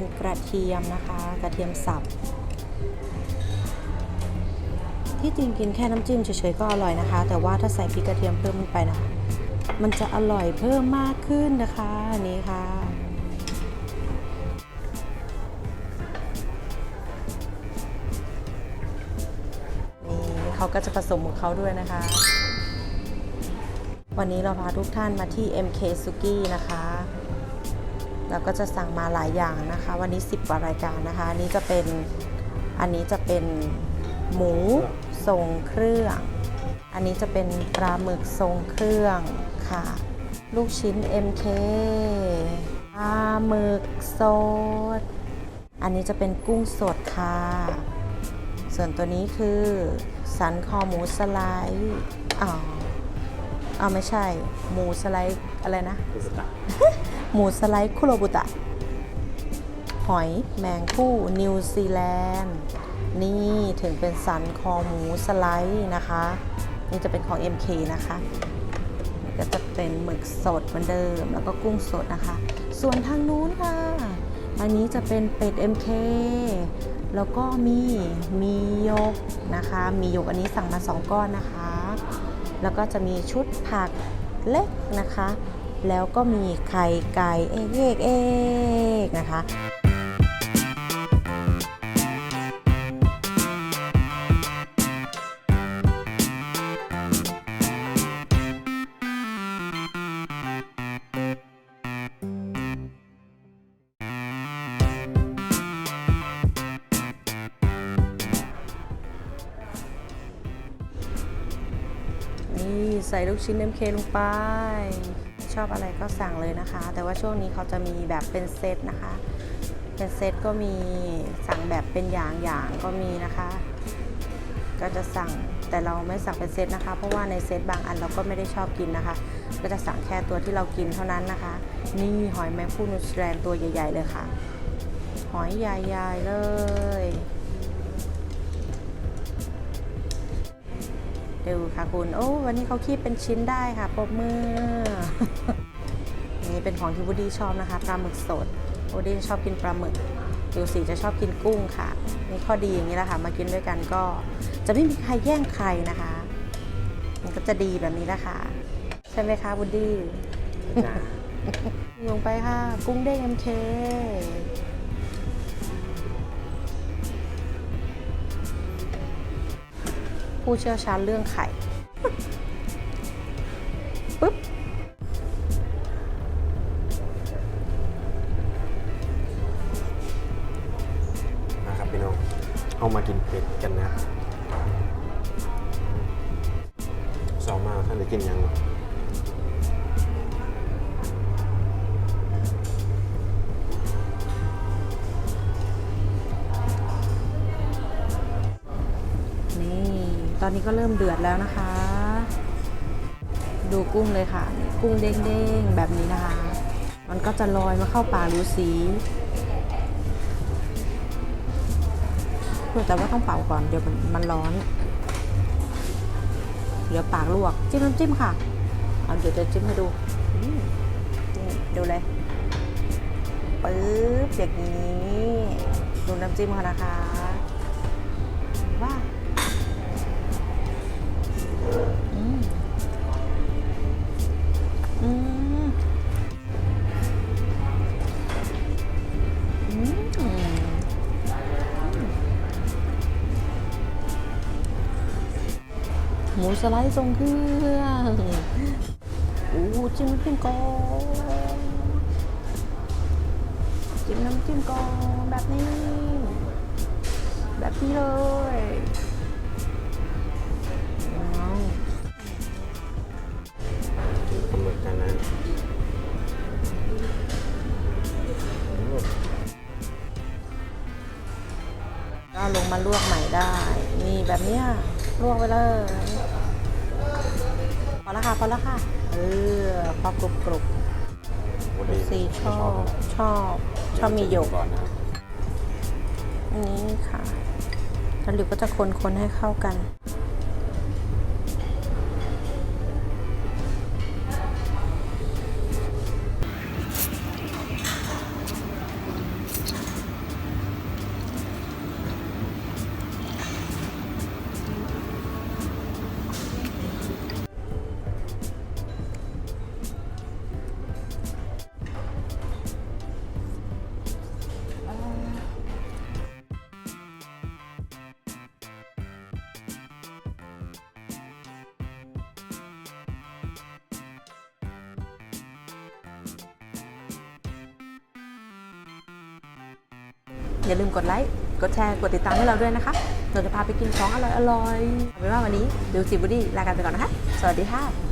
เป็นกระเทียมนะคะ กระเทียมสับ ที่จริงกินแค่น้ำจิ้มเฉยๆก็อร่อยนะคะ แต่ว่าถ้าใส่พริกกระเทียมเพิ่มลงไปนะคะ มันจะอร่อยเพิ่มมากขึ้นนะคะอันนี้ค่ะนี่เขาก็จะผสมของเขาด้วยนะคะ วันนี้เราพาทุกท่านมาที่ MK Suki นะคะ แล้วก็จะสั่งมาหลายอย่างนะคะ วันนี้ 10กว่ารายการนะคะอันนี้จะเป็นอันนี้จะเป็นหมูทรงเครื่อง อันนี้จะเป็นปลาหมึกทรงเครื่องค่ะ ลูกชิ้น MK ปลาหมึกสด อันนี้จะเป็นกุ้งสดค่ะ ส่วนตัวนี้คือสันคอหมูสไลด์อ๋อ อ๋อไม่ใช่ หมูสไลด์อะไรนะกุสตะหมูสไลด์คุโรบุตะ หอยแมงผู้นิวซีแลนด์ นี่ถึงเป็นสันคอหมูสไลด์นะคะ นี่จะเป็นของ MK นะคะนี่ก็จะเป็นหมึกสดเหมือนเดิม แล้วก็กุ้งสดนะคะ ส่วนทางนู้นค่ะ อันนี้จะเป็นเป็ด MK แล้วก็มีมีโยกนะคะ มีโยกอันนี้สั่งมา 2 ก้อนนะคะ แล้วก็จะมีชุดผักเล็กนะคะ แล้วก็มีไข่ไก่เอกเอกเอกนะคะ นี่ใส่ลูกชิ้น MK ลงไป ชอบอะไรก็สั่งเลยนะคะ แต่ว่าช่วงนี้เขาจะมีแบบเป็นเซตนะคะ เป็นเซตก็มีสั่งแบบเป็นอย่างอย่างๆก็มีนะคะ ก็จะสั่งแต่เราไม่สั่งเป็นเซตนะคะ เพราะว่าในเซตบางอันเราก็ไม่ได้ชอบกินนะคะ ก็จะสั่งแค่ตัวที่เรากินเท่านั้นนะคะ นี่หอยแมงผู้นูสแลนด์ตัวใหญ่ ๆ เลยค่ะ หอยใหญ่ ๆ เลย ดูค่ะคุณ โอ้ วันนี้เขาคีบเป็นชิ้นได้ค่ะปรบมือ นี่เป็นของที่วูดดี้ชอบนะคะปลาหมึกสดวูดดี้ชอบกินปลาหมึกดิวสีจะชอบกินกุ้งค่ะนี่ข้อดีอย่างนี้แหละค่ะ มากินด้วยกันก็จะไม่มีใครแย่งใครนะคะ มันก็จะดีแบบนี้แหละค่ะ ใช่ไหมคะวูดดี้จ้าลงไปค่ะ กุ้งเด้ง MK ผู้เชี่ยวชาญเรื่องไข่ปึ๊บมาครับพี่น้อง เอามากินเป็ดกันนะสองมาท่านจะกินยัง ตอนนี้ก็เริ่มเดือดแล้วนะคะ ดูกุ้งเลยค่ะ กุ้งเด้งๆแบบนี้นะคะ มันก็จะลอยมาเข้าปากรูสีแต่ว่าต้องเป่าก่อนเดี๋ยวมันร้อนเดี๋ยวปากลวก จิ้มน้ำจิ้มค่ะเอาเดี๋ยวจะจิ้มให้ดูนี่ดูเลยปึ๊บอย่างนี้ ดูน้ำจิ้มเขานะคะ หมูสไลด์ทรงเครื่องโอ้จิ้มน้ำจิ้มก่อนจิ้มน้ำจิ้มก่อนแบบนี้ แบบนี้เลยว้าวกินปลาหมึกกันนะโอ้ก็ลงมาลวกใหม่ได้มีแบบเนี้ยลวกไปเลย พอแล้วค่ะพอแล้วค่ะ เออพอกรุบกรุบวันนี้สีชอบชอบชอบมีหยกก่อนนะอันนี้ค่ะ แล้วหลิวก็จะคนๆให้เข้ากัน อย่าลืมกดไลค์ กดแชร์ กดติดตามให้เราด้วยนะคะเราจะพาไปกินของอร่อยๆเอาเป็นว่าวันนี้บิวจิบุดี้ลากันไปก่อนนะคะ สวัสดีค่ะ